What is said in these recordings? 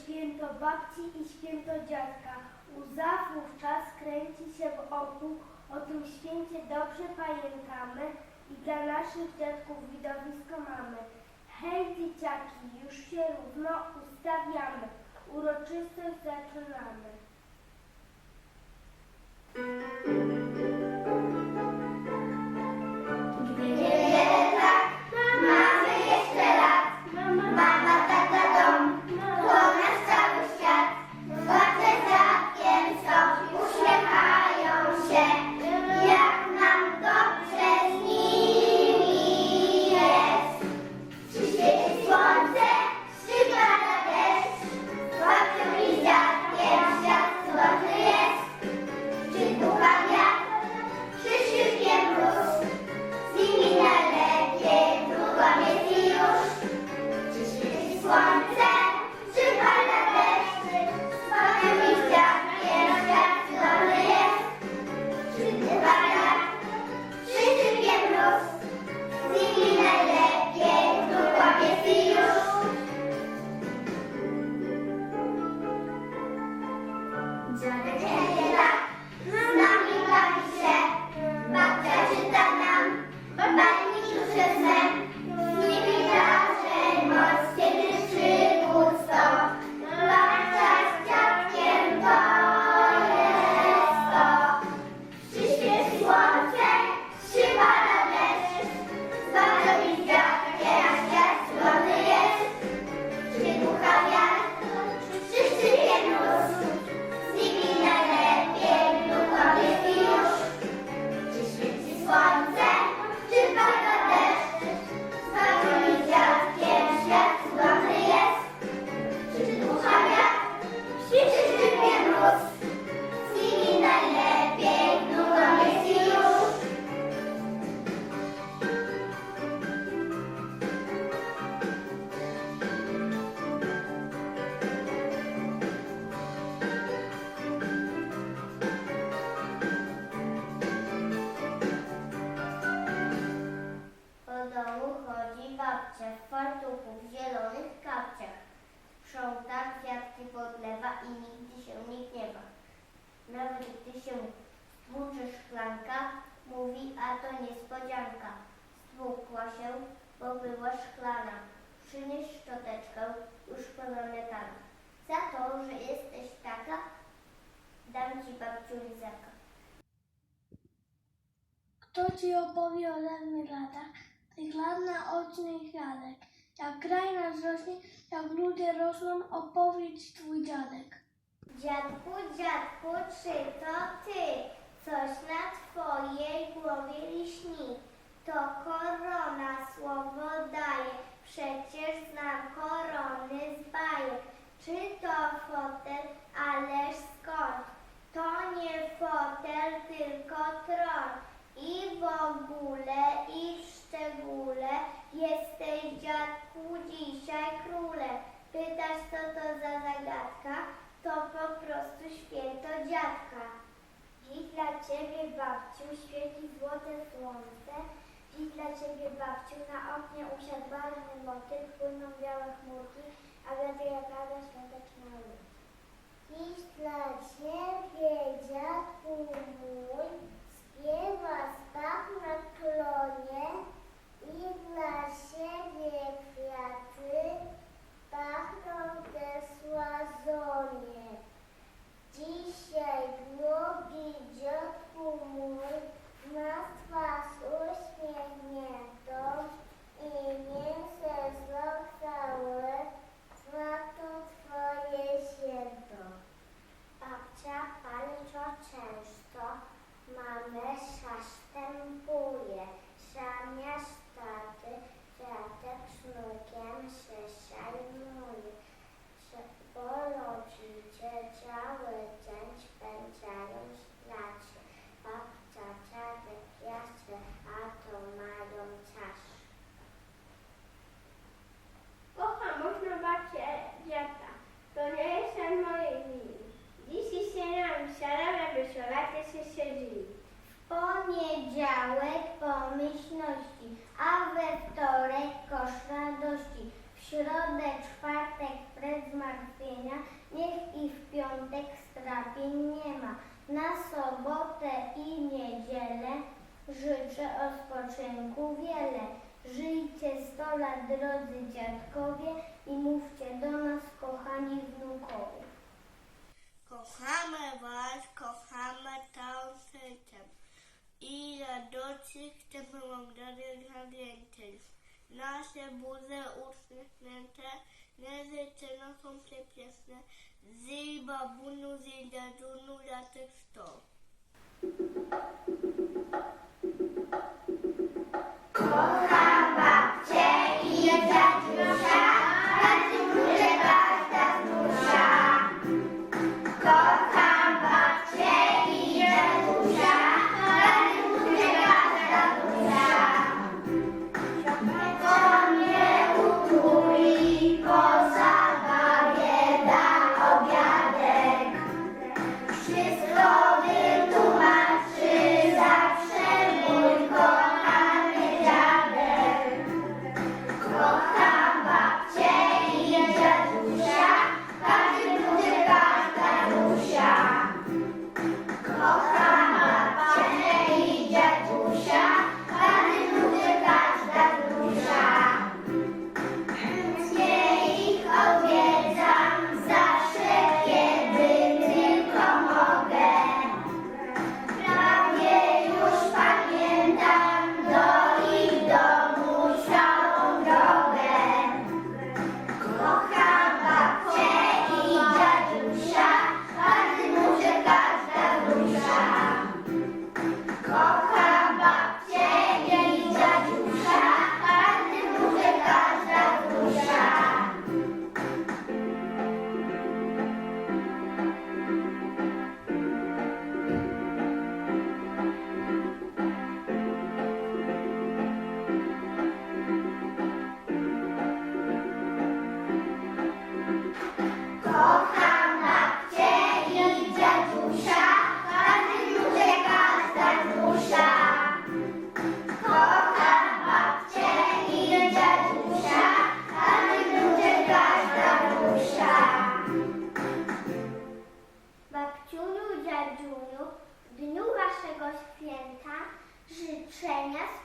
święto babci i święto dziadka. Łza wówczas kręci się w oku, o tym święcie dobrze pamiętamy i dla naszych dziadków widowisko mamy. Hej dzieciaki, już się równo ustawiamy, uroczystość zaczynamy. Domu chodzi babcia w fartuchu w zielonych kapciach. Sprząta, kwiatki podlewa i nigdy się nie gniewa. Nawet gdy się stłucze szklanka, mówi, a to niespodzianka. Stłukła się, bo była szklana. Przynieś szczoteczkę, już pozamiatana. Za to, że jesteś taka, dam ci babciu lizaka. Kto ci opowie o dawnych latach, tych lat naocznych? Jak kraj nasz rośnie, jak ludzie rosną, opowiedz twój dziadek. Dziadku, dziadku, czy to ty? Coś na twojej głowie liśni. To korona słowo daje, przecież znam korony z bajek. Czy to fotel, ależ skąd? To nie fotel, tylko tron. I w ogóle, i w szczególe jesteś dziadku dzisiaj królem. Pytasz, co to za To po prostu święto dziadka. Dziś dla ciebie, babciu, świeci złote słońce. Dziś dla ciebie, babciu, na oknie usiadł barwny motyl, płyną białe chmurki, a wiatr jak rada świąteczna lód. Dziś dla ciebie, dziadku mój, śpiewa staw na klonie i dla siebie kwiaty pachną te słazonie. Poniedziałek pomyślności, a we wtorek kosz radości, w środę, czwartek, prez zmartwienia, piątek strapień nie ma. Na sobotę i niedzielę życzę o spoczynku wiele. Żyjcie sto lat, drodzy dziadkowie, i mówcie do nas, kochani wnukowie. Kochamy Was, kochamy całym para doce que te prolongare gradiente. Naše buze usmecnete, nezečeno som přepiesne, zi babunu, zi dadunu, datek stop. Kocham.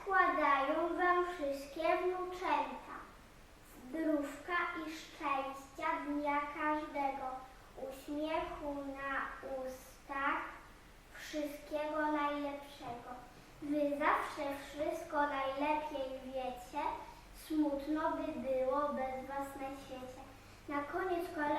Składają wam wszystkie wnuczęta. Zdrówka i szczęścia uśmiechu na ustach, wszystkiego najlepszego. Wy zawsze wszystko najlepiej wiecie, smutno by było bez was na świecie. Na koniec kolei